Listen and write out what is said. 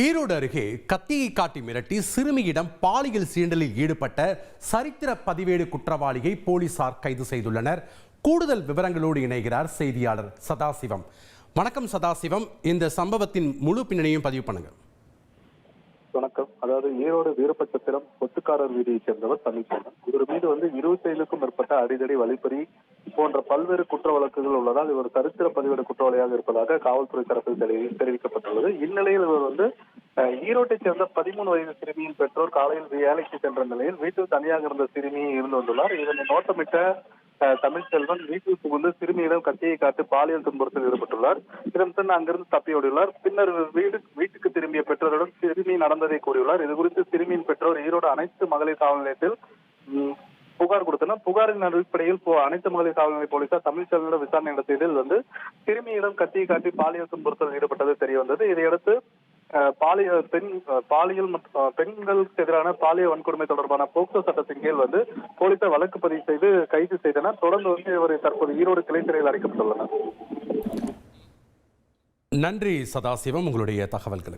ஈரோடு அருகே கத்தியை காட்டி மிரட்டி சிறுமியிடம் பாலியல் சீண்டலில் ஈடுபட்ட சரித்திர பதிவேடு குற்றவாளியை போலீசார் கைது செய்துள்ளனர். கூடுதல் விவரங்களோடு இணைகிறார் செய்தியாளர் சதாசிவம். வணக்கம் சதாசிவம். இந்த சம்பவத்தின் முழு பின்னணியும் பதிவு பண்ணுங்க வணக்கம். அதாவது ஈரோடு வீரப்பட்டத்திலும் ஒத்துக்காரர் வீதியைச் சேர்ந்தவர் தமிழ்ச்செல்வன். இவர் மீது வந்து இருபத்தி ஐந்துக்கும் மேற்பட்ட அடிதடி வழிப்பறி போன்ற பல்வேறு குற்ற வழக்குகள் உள்ளதால் இவர் சரித்திர பதிவேடு குற்றவாளியாக இருப்பதாக காவல்துறை தரப்பில் தெரிவிக்கப்பட்டுள்ளது. இந்நிலையில் இவர் வந்து ஈரோட்டை ஈரோட்டைச் சேர்ந்த பதிமூணு வயது சிறுமியின் பெற்றோர் காலையில் வேலைக்கு சென்ற நிலையில் வீட்டில் தனியாக இருந்த சிறுமி இருந்து வந்துள்ளார். இதனை நோட்டமிட்ட தமிழ்ச்செல்வன் வீட்டில் புகுந்து சிறுமியிடம் கத்தியை காட்டு பாலியல் துன்புறுத்தல் ஈடுபட்டுள்ளார். இதன் பின் அங்கிருந்து தப்பியோடியுள்ளார் பின்னர் வீடு வீட்டுக்கு திரும்பிய பெற்றோரிடம் சிறுமி நடந்ததை கூறியுள்ளார். இது குறித்து சிறுமியின் பெற்றோர் ஈரோடு அனைத்து மகளிர் காவல் நிலையத்தில் புகார் கொடுத்தனர் புகாரின் அடிப்படையில் போ- அனைத்து மகளிர் காவல்நிலை போலீசார் தமிழ்ச்செல்வனிடம் விசாரணை நடத்தியதில் வந்து சிறுமியிடம் கத்தியை காட்டி பாலியல் துன்புறுத்தல் ஈடுபட்டது தெரிய வந்தது. இதையடுத்து பாலியல் பெண் பாலியல் மற்றும் பெண்களுக்கு எதிரான பாலியல் வன்கொடுமை தொடர்பான போக்சோ சட்டத்தின் கீழ் வந்து போலீசார் வழக்கு பதிவு செய்து கைது செய்தனர். தொடர்ந்து வந்து இவரை தற்போது ஈரோடு கிளை சிறையில் அடைக்கப்பட்டுள்ளனர். நன்றி சதாசிவம். உங்களுடைய தகவல்களுக்கு.